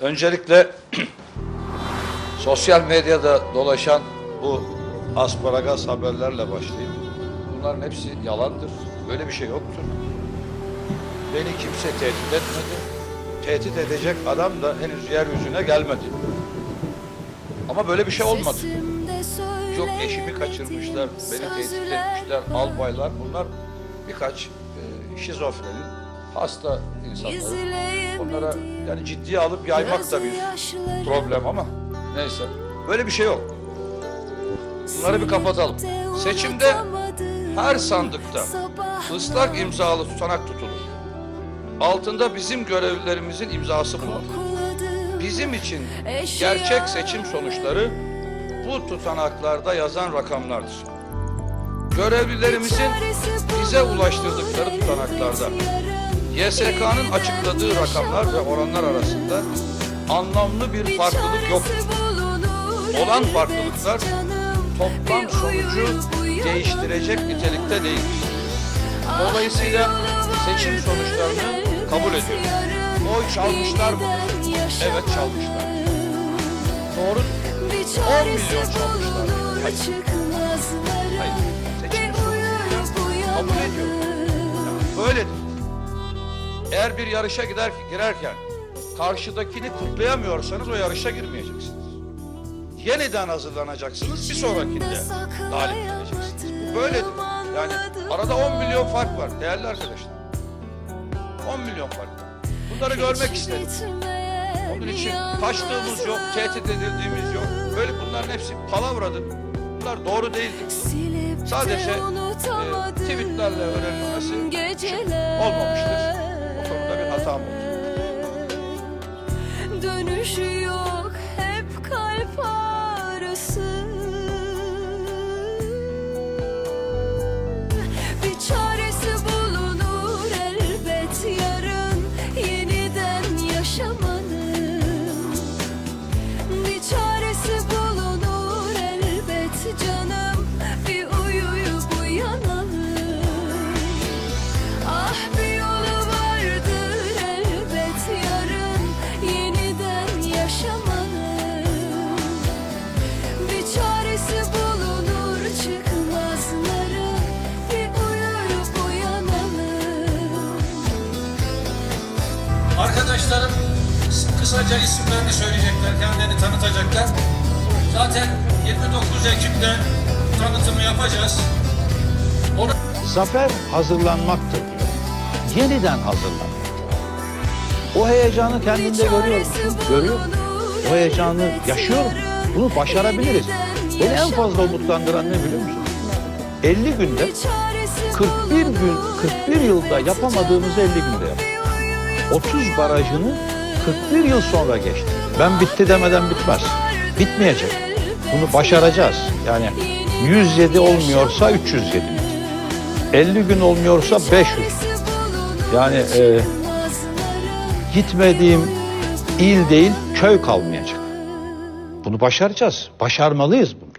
Öncelikle sosyal medyada dolaşan bu asparagas haberlerle başlayayım. Bunların hepsi yalandır. Böyle bir şey yoktur. Beni kimse tehdit etmedi. Tehdit edecek adam da henüz yeryüzüne gelmedi. Ama böyle bir şey olmadı. Yok eşimi kaçırmışlar, beni tehdit etmişler, albaylar. Bunlar birkaç e, şizofrenin hasta insanları. Onlara yani ciddiye alıp yaymak da bir problem ama neyse. Böyle bir şey yok. Bunları bir kapatalım. Seçimde her sandıkta ıslak imzalı tutanak tutulur. Altında bizim görevlilerimizin imzası bulunur. Bizim için gerçek seçim sonuçları bu tutanaklarda yazan rakamlardır. Görevlilerimizin bize ulaştırdıkları tutanaklarda YSK'nın açıkladığı rakamlar ve oranlar arasında anlamlı bir farklılık yoktur. Olan farklılıklar toplam sonucu değiştirecek nitelikte değildir. Dolayısıyla seçim sonuçlarını kabul ediyorum. Oy çalmışlar mı? Evet çalmışlar. Doğru. 10 milyon çalmışlar. Hayır. Hayır. Seçim sonuçlarını kabul ediyorum. Eğer bir yarışa gider, girerken karşıdakini kutlayamıyorsanız o yarışa girmeyeceksiniz. Yeniden hazırlanacaksınız, bir sonrakinde galip geleceksiniz. Bu böyledir. Yani arada 10 milyon fark var değerli arkadaşlar. 10 milyon fark var. Bunları görmek istedim. Onun için kaçtığımız yok, tehdit edildiğimiz yok. Böyle bunların hepsi palavradır. Bunlar doğru değildir. Sadece e, tweetlerle öğrenilmesi olmamıştır. Oldu. Dönüşü yok hep kalp ağrısı Arkadaşlarım kısaca isimlerini söyleyecekler, kendilerini tanıtacaklar. Zaten 29 Ekim'de tanıtımı yapacağız. Onu Zafer hazırlanmaktır diyor. Yeniden hazırlanmak. O heyecanı kendimde görüyorum. Görüyorum. O heyecanı yaşıyorum. Bunu başarabiliriz. Beni en fazla umutlandıran ne biliyor musun? 50 günde 41 gün, 41 yılda yapamadığımızı 50 günde yaptık. 30 barajını 41 yıl sonra geçti. Ben bitti demeden bitmez. Bitmeyecek. Bunu başaracağız. Yani 107 olmuyorsa 307. 50 gün olmuyorsa 500. Yani e, gitmediğim il değil köy kalmayacak. Bunu başaracağız. Başarmalıyız bunu.